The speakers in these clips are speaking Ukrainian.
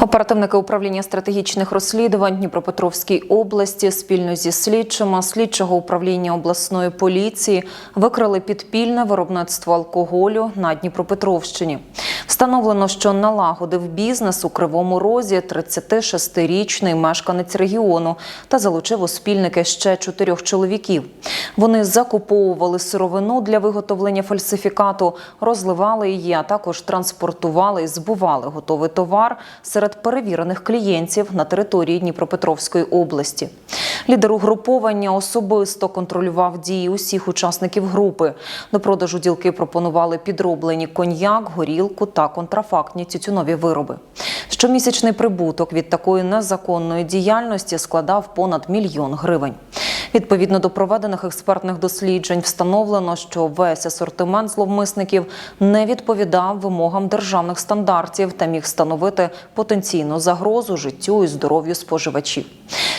Оперативники управління стратегічних розслідувань Дніпропетровській області спільно зі слідчими слідчого управління обласної поліції викрили підпільне виробництво алкоголю на Дніпропетровщині. Встановлено, що налагодив бізнес у Кривому Розі 36-річний мешканець регіону та залучив у спільники ще чотирьох чоловіків. Вони закуповували сировину для виготовлення фальсифікату, розливали її, а також транспортували і збували готовий товар серед перевірених клієнтів на території Дніпропетровської області. Лідер угруповання особисто контролював дії усіх учасників групи. До продажу ділки пропонували підроблені коньяк, горілку та контрафактні тютюнові вироби. Щомісячний прибуток від такої незаконної діяльності складав понад мільйон гривень. Відповідно до проведених експертних досліджень, встановлено, що весь асортимент зловмисників не відповідав вимогам державних стандартів та міг становити потенційну загрозу життю і здоров'ю споживачів.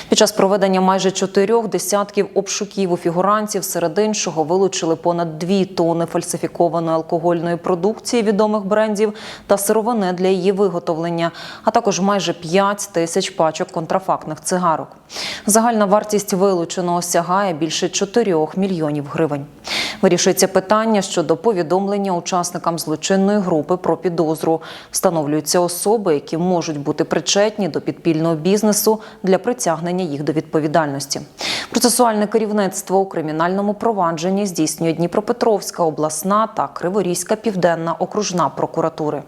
Під час проведення майже чотирьох десятків обшуків у фігурантів серед іншого вилучили понад дві тони фальсифікованої алкогольної продукції відомих брендів та сировини для її виготовлення, а також майже 5 тисяч пачок контрафактних цигарок. Загальна вартість вилученого сягає більше 4 мільйонів гривень. Вирішується питання щодо повідомлення учасникам злочинної групи про підозру. Встановлюються особи, які можуть бути причетні до підпільного бізнесу для притягнення їх до відповідальності. Процесуальне керівництво у кримінальному провадженні здійснює Дніпропетровська обласна та Криворізька південна окружна прокуратури.